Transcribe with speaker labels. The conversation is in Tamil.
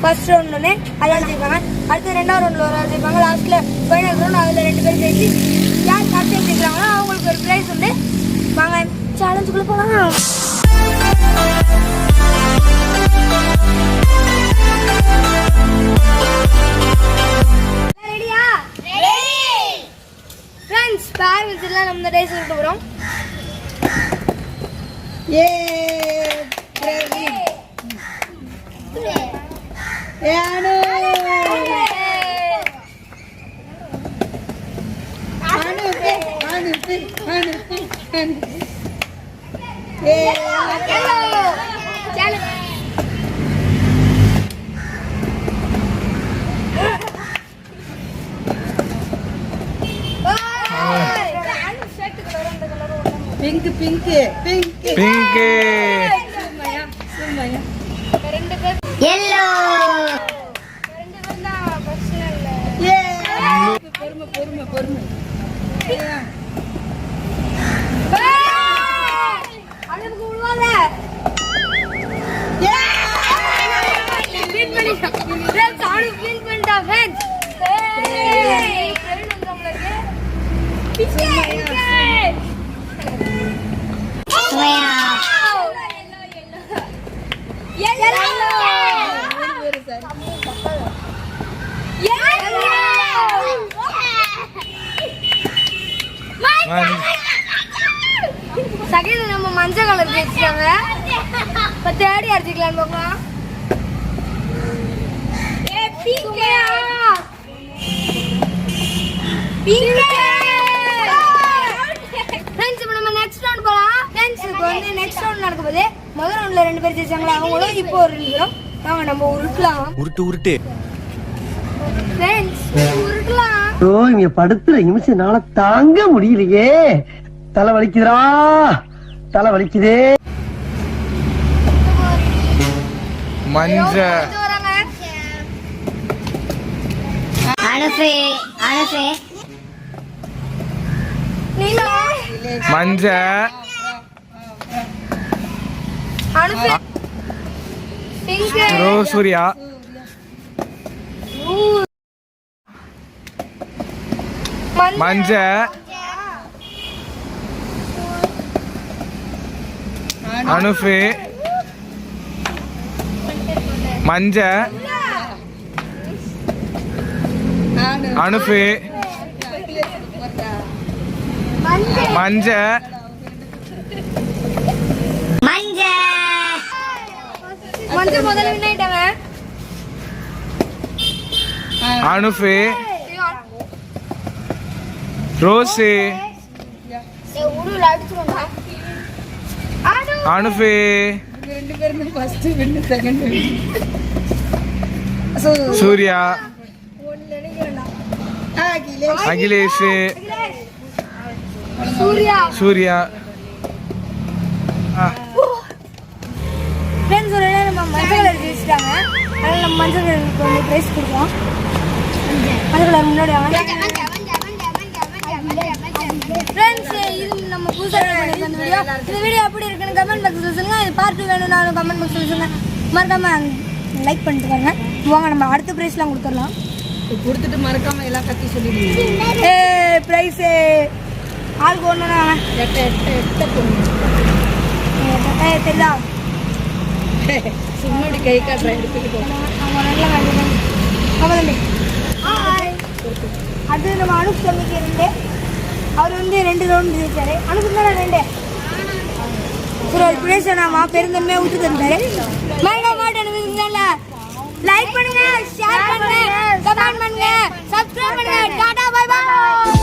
Speaker 1: ஃபர்ஸ்ட் ஒன்று அதில் ஜெயிப்பாங்க அடுத்து ரெண்டாவது ரவுண்டில் ஒரு ஆள் ஜெயிப்பாங்க லாஸ்ட்டில் ஃபைனல் ரவுண்ட் அதில் ரெண்டு பேர் ஜெயிச்சு யார் கடைசியாக ஜெயிக்கிறாங்களோ அவங்களுக்கு ஒரு ப்ரைஸ் உண்டு. வாங்க சேலஞ்சுக்குள்ளே போகலாம் ரெடியா ஃப்ரெண்ட்ஸ் பேரண்ட்ஸ்லாம் நம்ம டே சொல்லிட்டு போகிறோம்
Speaker 2: ஏ பிங்க் பிங்க் பிங்க்
Speaker 3: பிங்க்கு
Speaker 2: சும்மையா சும்மையா
Speaker 1: ரெண்டு பேர்
Speaker 4: எல்லோ
Speaker 1: ரெண்டு பேர் தான் பிரச்சனை இல்லை
Speaker 2: ஏ பொறுமை பொறுமை பொறுமை.
Speaker 1: பிச்சை நம்ம மஞ்சள் கலர் வச்சுட்டாங்க இப்போ தேடி அடிச்சுக்கலாம் பார்க்கலாம் பீங்கா பீங்க இப்போ நம்ம next round போலாம். Friends, இப்போ வந்து next round நடக்க போகுது. முதல் roundல ரெண்டு பேர் ஜெயிச்சாங்களா, அவங்களும் இப்போ ஒரு ரெண்டு பேரும். வாங்க, நம்ம உருட்டலாம்.
Speaker 3: உருட்டு உருட்டு
Speaker 1: உருட்டலாம்.
Speaker 5: இங்க படுத்துற நிமிஷம் என்னால தாங்க முடியலையே தலை வலிக்குதுடா தலை வலிக்குதே
Speaker 3: மஞ்ச. மஞ்ச ரோ சூர்யா. மஞ்ச. அனுஃபு மஞ்ச.
Speaker 2: அனு
Speaker 3: அனுஃபு மஞ்ச.
Speaker 1: மஞ்சள் முதல்ல win ஆயிட்டாங்க.
Speaker 3: அனுஃபு.
Speaker 1: அனு.
Speaker 3: அனுஃபு.
Speaker 2: ரெண்டு பேரும் ஃபர்ஸ்ட் செகண்ட்
Speaker 3: சூர்யா.
Speaker 2: அகிலேஷ்.
Speaker 1: சூர்யா.
Speaker 3: சூர்யா.
Speaker 1: மஞ்சள் கலருக்கு வந்து ப்ரைஸ் கொடுப்போம் மஞ்சள் கலர் முன்னாடி வாங்க ஃப்ரெண்ட்ஸ் இது நம்ம புதுசாக வீடியோ இந்த வீடியோ எப்படி இருக்குன்னு கமெண்ட் பாக்ஸில் சொல்லுங்க. இது பார்ட் வேணும்னாலும் கமெண்ட் பாக்ஸில் சொல்லுங்க. மறக்காம லைக் பண்ணிட்டு பாருங்க வாங்க நம்ம அடுத்த ப்ரைஸ்லாம் கொடுத்துடலாம்.
Speaker 2: கொடுத்துட்டு மறக்காம எல்லாம் கத்தி சொல்லிடுவீங்க
Speaker 1: ஏ ப்ரைஸு ஆளுக்கு ஒன்று வாங்க
Speaker 2: எட்ட எட்ட எட்ட
Speaker 1: தெரியுதா?
Speaker 2: சும்மாடி கை
Speaker 1: காட்டுறேன் எடுத்துட்டு போகலாம் அவதண்டி அது நம்ம அனுப் சமிக்கு இருந்து அவர் வந்து பண்ணுங்க ஷேர் பண்ணுங்க கமெண்ட் பண்ணுங்க சப்ஸ்கிரைப் பண்ணுங்க. Tata bye by